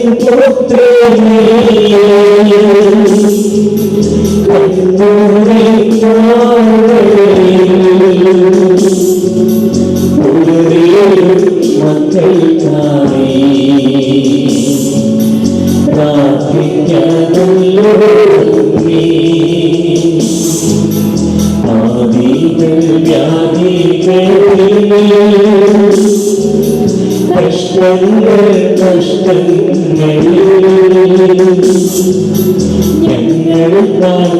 കഷ്ടങ്ങൾ കഷ്ടങ്ങൾ ഞങ്ങൾക്കായി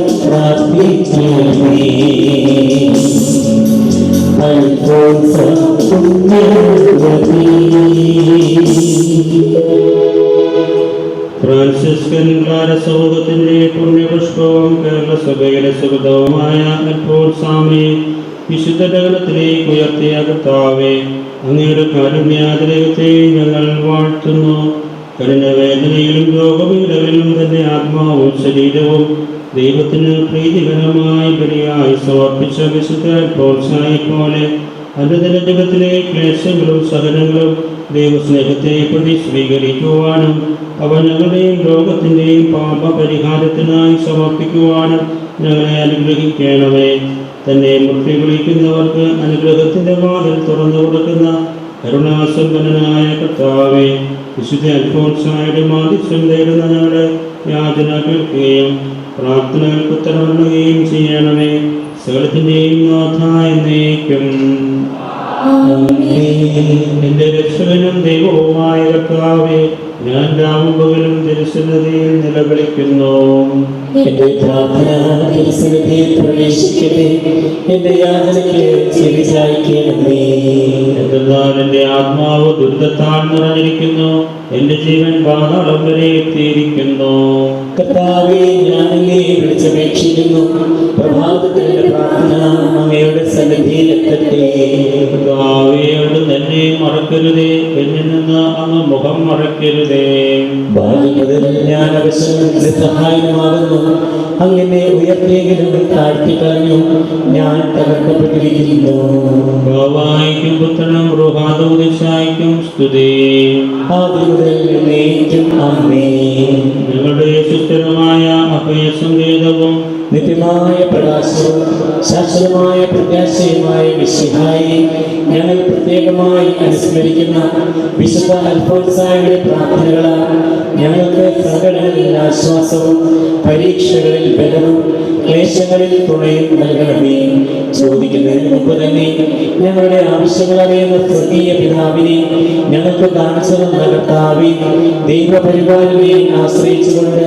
പുണ്യവതി ഫ്രാൻസിസ്കൻകാര സമൂഹത്തിന്റെ പുണ്യപുഷ്പവും കേരള സഭയുടെ സുഗതവുമായ അൽഫോൻസാമി വിശുദ്ധ നഗരത്തിലേക്ക് ഉയർത്തിയ കർത്താവെ അങ്ങയുടെ കാരുണ്യാതിരകത്തെ ഞങ്ങൾ വാഴ്ത്തുന്നു. കഠിനവേദനയിലും രോഗപീഠകളിലും തന്നെ ആത്മാവും ശരീരവും ദൈവത്തിന് പ്രീതികരമായി ബലിയായി സമർപ്പിച്ച വിശുദ്ധ പ്രോത്സാഹി പോലെ അനുദിന ജീവിതത്തിലെ ക്ലേശങ്ങളും സഹനങ്ങളും ദൈവസ്നേഹത്തെ പ്രതി സ്വീകരിക്കുവാനും അവ ഞങ്ങളുടെയും ലോകത്തിന്റെയും പാപപരിഹാരത്തിനായി സമർപ്പിക്കുവാനും ഞങ്ങളെ അനുഗ്രഹിക്കണമേ. തന്നെ മുട്ടി വിളിക്കുന്നവർക്ക് അനുഗ്രഹത്തിന്റെ വാതിൽ തുറന്നു കൊടുക്കുന്ന കരുണാസമ്പന്നനായ കർത്താവെ വിശുദ്ധ അൽഫോൻസായുടെ മാധ്യസ്ഥം തേടുന്ന ഞങ്ങളുടെ യാചന കേൾക്കുകയും പ്രാർത്ഥനകൾക്ക് ഉത്തരവിടുകയും ചെയ്യണമേ സകലത്തിന്റെയും നാഥായ എന്നേക്കും എന്റെ രക്ഷകനും ദൈവവുമായ കർത്താവെ ഞാൻ രാവും പകലും തിരുസന്നതിയിൽ നിലവിളിക്കുന്നു. എന്റെ പ്രാർത്ഥന തിരുസന്നിധിയിൽ പ്രവേശിക്കട്ടെ. എന്റെ യാതനയ്ക്ക് ചെവി ചായ്ക്കണമേ. എന്തെന്നാൽ എന്റെ ആത്മാവ് ദുരിതത്താൽ നിറഞ്ഞിരിക്കുന്നു. എന്റെ ജീവൻ പാതാളം വരെ എത്തിയിരിക്കുന്നു കർത്താവെ ഞാൻ അങ്ങയെ വിളിച്ചപേക്ഷിക്കുന്നു. പ്രഭാതത്തിന്റെ പ്രാർത്ഥന അങ്ങയുടെ സന്നിധിയിൽ എത്തട്ടെ. കർത്താവേ, അവിടുന്ന് എന്നെ മറക്കരുതേ. എന്നിൽ നിന്ന് അങ്ങ് മുഖം മറക്കരുതേ. ബാല്യം മുതൽ ഞാൻ അവശനും സഹായമാകുന്നു അങ്ങനെ ഉയർത്തിയെങ്കിലും താഴ്ത്തി കളഞ്ഞു ഞാൻ തകർക്കപ്പെട്ടിരിക്കുന്നു. ഗോവായിക്കും പുത്രനും റുഹാദൂദിശായിക്കും സ്തുതി. ആദ്യം ഞങ്ങളുടെ സുസ്ഥിരമായ അഭയസങ്കേതവും നിത്യമായ പ്രകാശവും ശാശ്വതമായ പ്രത്യാശയുമായ വിശുഹായി ഞങ്ങൾ പ്രത്യേകമായി അനുസ്മരിക്കുന്ന വിശുദ്ധ അൽഫോൻസായുടെ പ്രാർത്ഥനകളാൽ ഞങ്ങൾക്ക് സങ്കടങ്ങളിൽ ആശ്വാസവും പരീക്ഷകളിൽ ബലവും ക്ലേശങ്ങളിൽ തുണയും നൽകണമേ ചോദിക്കുന്നതിന് മുമ്പ് തന്നെ ഞങ്ങളുടെ ആവശ്യങ്ങൾ അറിയുന്ന സ്വർഗീയ പിതാവിനെ ഞങ്ങൾക്ക് കാണിച്ചു തന്ന കർത്താവി ആശ്രയിച്ചുകൊണ്ട്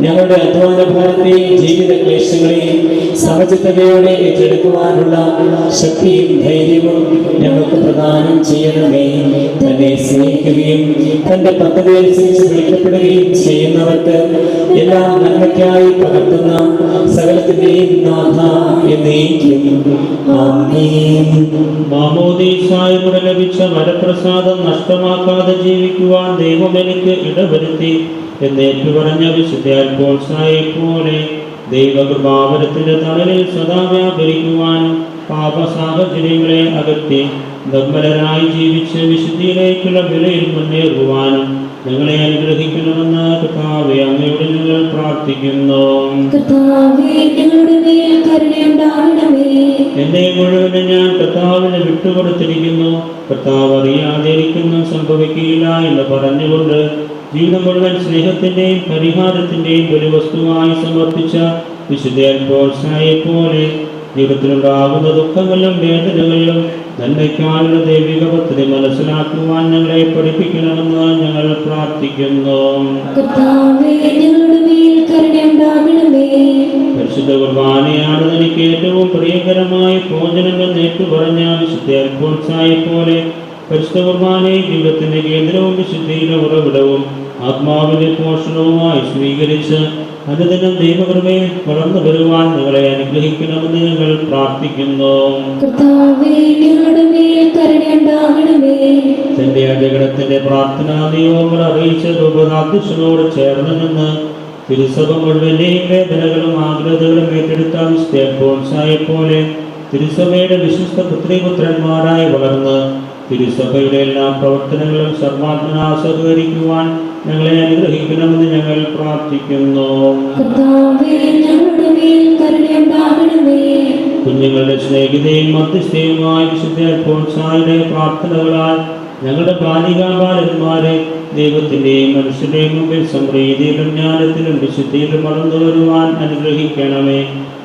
ഞങ്ങളുടെ അധ്വാന ഭാരത്തെയും ജീവിത ക്ലേശങ്ങളെയും സമചിത്തതയോടെ ഏറ്റെടുക്കുവാനുള്ള ശക്തിയും ധൈര്യവും ഞങ്ങൾക്ക് പ്രദാനം ചെയ്യണമേ. തന്നെ സ്നേഹിക്കുകയും തന്റെ പദ്ധതി അനുസരിച്ച് വിളിക്കപ്പെടുകയും ചെയ്യുന്നവർക്ക് എല്ലാം നന്മയ്ക്കായി പകർത്തുന്ന സകലത്തിന്റെയും മാമോദീസായിലൂടെ ലഭിച്ച വരപ്രസാദം നഷ്ടമാക്കാതെ ജീവിക്കുവാൻ ദൈവം എനിക്ക് ഇടവരുത്തി എന്നേറ്റു പറഞ്ഞ വിശുദ്ധാത്മോത്സായെ പോലെ ദൈവകൃപാവരത്തിന്റെ തണലിൽ സദാ വ്യാപരിക്കുവാനും പാപ അകത്തി അകറ്റി നിർമ്മലരായി ജീവിച്ച് വിശുദ്ധിയിലേക്കുള്ള വിലയിൽ മുന്നേറുവാനും ഞങ്ങളെ അനുഗ്രഹിക്കണമെന്ന് കർത്താവെ അങ്ങയോട് ഞങ്ങൾ പ്രാർത്ഥിക്കുന്നു. എന്നെ മുഴുവനും ഞാൻ കർത്താവിന് വിട്ടു വിട്ടുകൊടുത്തിരിക്കുന്നു. കർത്താവ് അറിയാതെ ഇരിക്കുന്നു സംഭവിക്കുകയില്ല എന്ന് പറഞ്ഞുകൊണ്ട് ജീവിതം മുഴുവൻ സ്നേഹത്തിന്റെയും പരിഹാരത്തിന്റെയും ഒരു വസ്തുവായി സമർപ്പിച്ച വിശുദ്ധ പോലെ ജീവിതത്തിലുണ്ടാകുന്ന ദുഃഖങ്ങളിലും വേദനകളിലും നന്മയ്ക്കാനുള്ള ദൈവിക പദ്ധതി മനസ്സിലാക്കുവാൻ ഞങ്ങളെ പഠിപ്പിക്കണമെന്ന് ഞങ്ങൾ പ്രാർത്ഥിക്കുന്നു. പരിശുദ്ധ കുർബാനയാണ് എനിക്ക് ഏറ്റവും പ്രിയകരമായ ഭോജനമെന്ന് ഏറ്റുപറഞ്ഞ വിശുദ്ധ അൽഫോൻസായെ പോലെ പരിശുദ്ധ കുർബാനയെ ജീവിതത്തിന്റെ കേന്ദ്രവും വിശുദ്ധിയുടെ ഉറവിടവും ആത്മാവിന്റെ പോഷണവുമായി സ്വീകരിച്ച് അനുദിനം ദൈവകൃപയിൽ വളർന്നു വരുവാൻ നിങ്ങളെ അനുഗ്രഹിക്കണമെന്ന് ഞങ്ങൾ പ്രാർത്ഥിക്കുന്നു. തന്റെ അജഗണത്തിന്റെ പ്രാർത്ഥനാ നിയോഗങ്ങൾ അറിയിച്ച രൂപതാധ്യക്ഷനോട് ചേർന്ന് നിന്ന് തിരുസഭ മുഴുവനെയും വേദനകളും ആഗ്രഹങ്ങളും ഏറ്റെടുത്ത വിശുദ്ധ പോലെ തിരുസഭയുടെ വിശ്വസ്ത പുത്രിപുത്രന്മാരായി വളർന്ന് തിരുസഭയുടെ എല്ലാ പ്രവർത്തനങ്ങളും സർവാത്മനാ സഹകരിക്കുവാൻ ഞങ്ങളെ അനുഗ്രഹിക്കണമെന്ന് ഞങ്ങൾ പ്രാർത്ഥിക്കുന്നു. കുഞ്ഞുങ്ങളുടെ സ്നേഹിതയും മധ്യസ്ഥയുമായ വിശുദ്ധ അൽഫോൻസായുടെ പ്രാർത്ഥനകളാൽ ഞങ്ങളുടെ ബാലികാബാലന്മാരെ ദൈവത്തിന്റെയും മനുഷ്യരുടെയും മുമ്പിൽ സംപ്രീതിയിലും ജ്ഞാനത്തിലും വിശുദ്ധിയിലും വളർന്നു വരുവാൻ അനുഗ്രഹിക്കണമേ.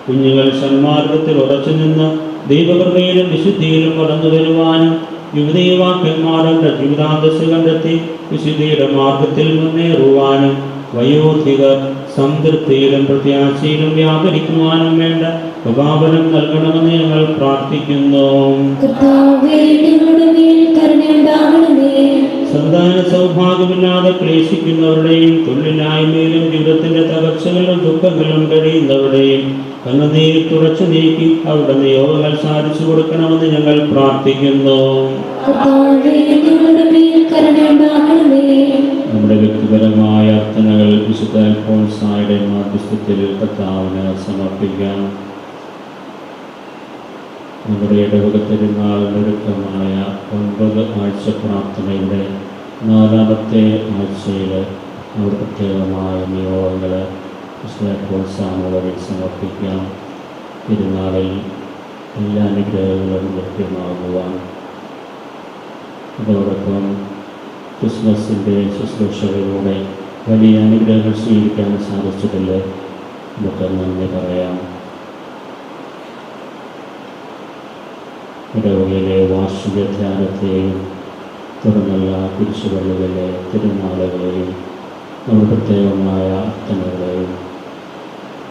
കുഞ്ഞുങ്ങൾ സന്മാർഗത്തിൽ ഉറച്ചു നിന്ന് ദൈവകൃപയിലും വിശുദ്ധിയിലും വളർന്നു വരുവാനും യുവതി യുവാക്കന്മാരുടെ ജീവിതാന്തസ് കണ്ടെത്തി വിശുദ്ധിയുടെ മാർഗത്തിൽ മുന്നേറുവാനും വയോധികർ സംതൃപ്തിയിലും പ്രത്യാശയിലും വ്യാപരിക്കുവാനും വേണ്ട ഉപാപനം നൽകണമെന്ന് ഞങ്ങൾ പ്രാർത്ഥിക്കുന്നു. സന്താന സൗഭാഗ്യമില്ലാതെ ക്ലേശിക്കുന്നവരുടെയും തൊഴിലില്ലായ്മയിലും ജീവിതത്തിന്റെ തകർച്ചകളിലും ദുഃഖങ്ങളും കഴിയുന്നവരുടെയും കണ്ണുനീർ തുടച്ചു നീക്കി അവരുടെ നിയോഗങ്ങൾ സാധിച്ചു കൊടുക്കണമെന്ന് ഞങ്ങൾ പ്രാർത്ഥിക്കുന്നു. നമ്മുടെ വ്യക്തിപരമായ അർത്ഥനകൾ വിശുദ്ധ അൽഫോൺസായുടെ മാധ്യസ്ഥത്തിൽ കർത്താവിന് സമർപ്പിക്കാം. നമ്മുടെ ഇടവക പെരുന്നാളിനൊരുക്കമായ ഒൻപത് ആഴ്ച പ്രാർത്ഥനയുടെ നാലാമത്തെ ആഴ്ചയിൽ നമ്മൾ പ്രത്യേകമായ നിയോഗങ്ങൾ അൽഫോൻസാമ വഴി സമർപ്പിക്കാം. പെരുന്നാളിൽ എല്ലാ അനുഗ്രഹങ്ങളും ലഭ്യമാകുവാൻ. അതോടൊപ്പം ക്രിസ്മസിന്റെ ശുശ്രൂഷകളിലൂടെ വലിയ അനുഗ്രഹങ്ങൾ സ്വീകരിക്കാൻ സാധിച്ചതിൽ നമുക്ക് നന്ദി പറയാം. ഇടവകയിലെ വാർഷിക ധ്യാനത്തെയും തുടർന്നുള്ള കുരിശുപള്ളികളിലെ തിരുനാളുകളെയും നമ്മുടെ പ്രത്യേകമായ അർത്ഥനകളെയും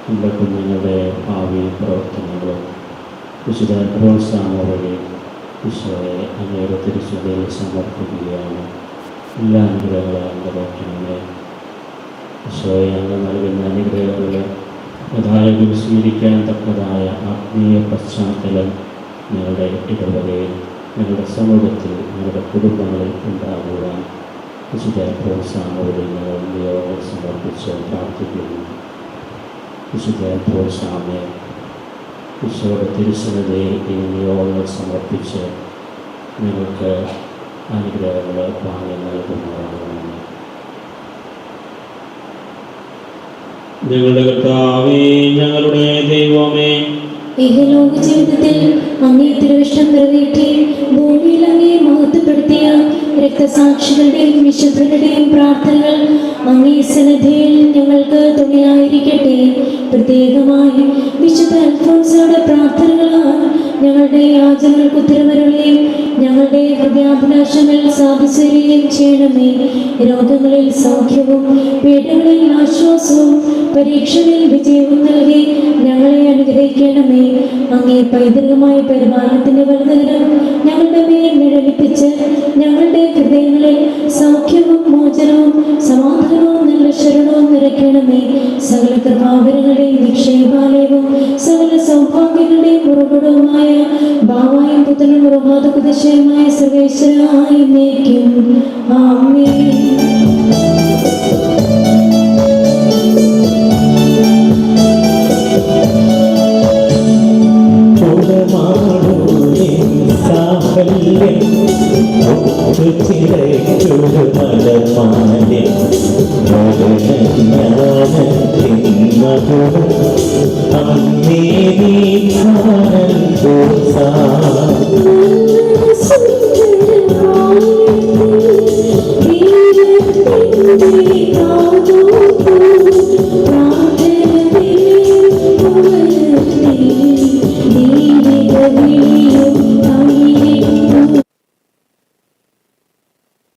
നമ്മുടെ കുഞ്ഞുങ്ങളുടെ ഭാവി പ്രവർത്തനങ്ങളും വിശുദ്ധ പ്രോത്സാഹന വഴി ഈശോയെ അങ്ങയുടെ തിരുസുതയിൽ സമർപ്പിക്കുകയാണ്. എല്ലാ അനുഗ്രഹങ്ങളും നിറവേറ്റണമേ ഈശോയെ അങ്ങ് നൽകുന്ന അനുഗ്രഹങ്ങളെ യഥായോഗം സ്വീകരിക്കാൻ തക്കതായ ആത്മീയ പശ്ചാത്തലം ഞങ്ങളുടെ ഇടവകയിൽ ഞങ്ങളുടെ സമൂഹത്തിൽ ഞങ്ങളുടെ കുടുംബങ്ങളിൽ ഉണ്ടാകുവാൻ വിശുദ്ധ പ്രോത്സാഹനങ്ങളിൽ ഞങ്ങൾ നിയോഗങ്ങൾ സമർപ്പിച്ച് പ്രാർത്ഥിക്കുന്നു. വിശുദ്ധ പ്രോത്സാഹനെ ഈശോയുടെ തിരുസന്നതയിൽ ഈ നിയോഗങ്ങൾ സമർപ്പിച്ച് നിങ്ങൾക്ക് അനുഗ്രഹങ്ങൾ വാങ്ങി നൽകുന്നതാണ് ഞങ്ങളുടെ കർത്താവേ ഞങ്ങളുടെ ദൈവമേ ഇഹലോക ജീവിതത്തിൽ അങ്ങേ തിരുവിഷ്ടം നിറവേറ്റി ഭൂമിയിൽ അങ്ങേ മഹത്വപ്പെടുത്തിയ രക്തസാക്ഷികളുടെയും വിശുദ്ധരുടെയും പ്രാർത്ഥനകൾ അങ്ങേ സന്നദ്ധയിൽ ഞങ്ങൾക്ക് തുണയായിരിക്കട്ടെ. പ്രത്യേകമായി വിശുദ്ധ അൽഫോൺസയുടെ പ്രാർത്ഥനകളാണ് ഞങ്ങളുടെ യാചനകൾക്ക് ഉത്തരവരുകയും ഞങ്ങളുടെ ഹൃദയാഭിലാഷങ്ങൾ സാധിച്ചുവരികയും ചെയ്യണമേ. രോഗങ്ങളിൽ സൗഖ്യവും വീടുകളിൽ ആശ്വാസവും പരീക്ഷകളിൽ വിജയവും നൽകി ഞങ്ങളെ അനുഗ്രഹിക്കണമേ. അങ്ങേ പൈതൃകമായ പരിപാലനത്തിന്റെ വലുതരം ഞങ്ങളുടെ മേൽ നിഴലിപ്പിച്ച് ഞങ്ങളുടെ ഹൃദയങ്ങളിൽ സൗഖ്യവും മോചനവും സമാധാനവും നല്ല ശരണവും നിറയ്ക്കണമേ. സകല കൃപാവരങ്ങളുടെയും നിക്ഷേപാലയവും സകല സൗഭാഗ്യങ്ങളുടെയും ഉറവിടവുമായ ഭാവായും പുത്രനും ഉറവാദ കുതിശയമായ സർവേശ്വരായി